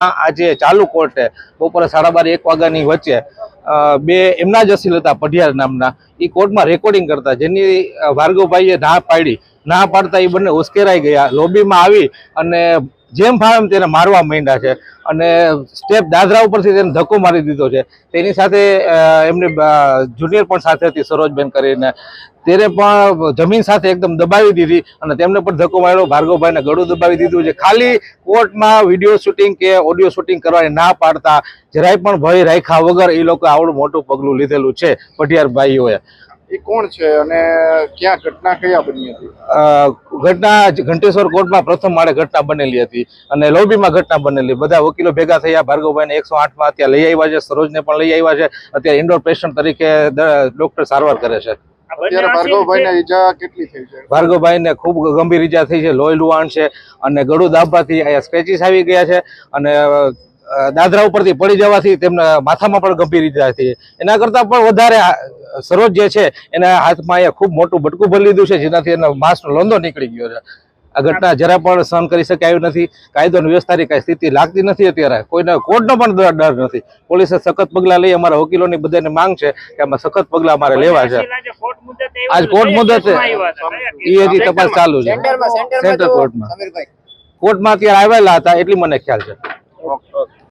આજે ચાલુ કોર્ટે બપોરે સાડા બાર, એક વાગ્યાની વચ્ચે બે એમના જ અસીલ હતા, પઢિયાર નામના. એ કોર્ટમાં રેકોર્ડિંગ કરતા, જેની ભાર્ગવભાઈએ ના પાડી, ના પાડતા એ બંને ઉશ્કેરાઈ ગયા. લોબીમાં આવી અને જેમ ફાવે તેને મારવા માંડ્યા છે. અને સ્ટેપ દાદરા ઉપરથી તેને ધક્કો મારી દીધો છે. તેની સાથે એમની જુનિયર પણ સાથે હતી સરોજબેન કરીને. તેને પણ જમીન સાથે એકદમ દબાવી દીધી અને તેમને પણ ધક્કો માર્યો. ભાર્ગવભાઈને ગળું દબાવી દીધું છે. ખાલી કોર્ટમાં વીડિયો શૂટિંગ કે ઓડિયો શૂટિંગ કરવાની ના પાડતા જરાય પણ ભય રાખ્યા વગર એ લોકો આવડું મોટું પગલું લીધેલું છે પટિયાર ભાઈઓએ. એ કોણ છે અને ક્યાં ઘટના કયા બની હતી? ઘટના ઘંટેશ્વર કોર્ટમાં પ્રથમ માળે ઘટના બનેલી હતી અને લોબીમાં ઘટના બનેલી. બધા વકીલો ભેગા થયા. ભાર્ગવભાઈને એકસો આઠમાં અત્યારે લઈ આવ્યા છે. સરોજને પણ લઈ આવ્યા છે. અત્યારે ઇન્ડોર પેશન્ટ તરીકે ડોક્ટર સારવાર કરે છે. ભાર્ગવભાઈને ખૂબ ગંભીર ઈજા થઈ છે. લોહી લુહાણ છે અને ગળું દાબવાથી અહીંયા સ્ક્રેચીસ આવી ગયા છે અને દાદરા ઉપરથી પડી જવાથી તેમના માથામાં પણ ગંભીર ઈજા થઈ એના કરતાં પણ વધારે સરોજ જે છે એના હાથમાં અહીંયા ખૂબ મોટું બટકું ભરી લીધું છે જેનાથી એનો માંસનો લોંદો નીકળી ગયો છે. આ ઘટના જરા પણ સહન કરી શકાય નથી. કાયદો અને વ્યવસ્થાની કાંઈ સ્થિતિ લાગતી નથી અત્યારે. કોઈને કોર્ટનો પણ ડર નથી. પોલીસે સખત પગલાં લઈ અમારા વકીલોની બધાને માંગ છે કે આમાં સખત પગલાં અમારે લેવા છે. આજ કોર્ટ મુદત એ હજી તપાસ ચાલુ છે. સેન્ટરમાં સેન્ટરમાં સેન્ટર જો કોર્ટમાં. કોર્ટમાં અત્યારે આવેલા હતા એટલી મને ખ્યાલ છે.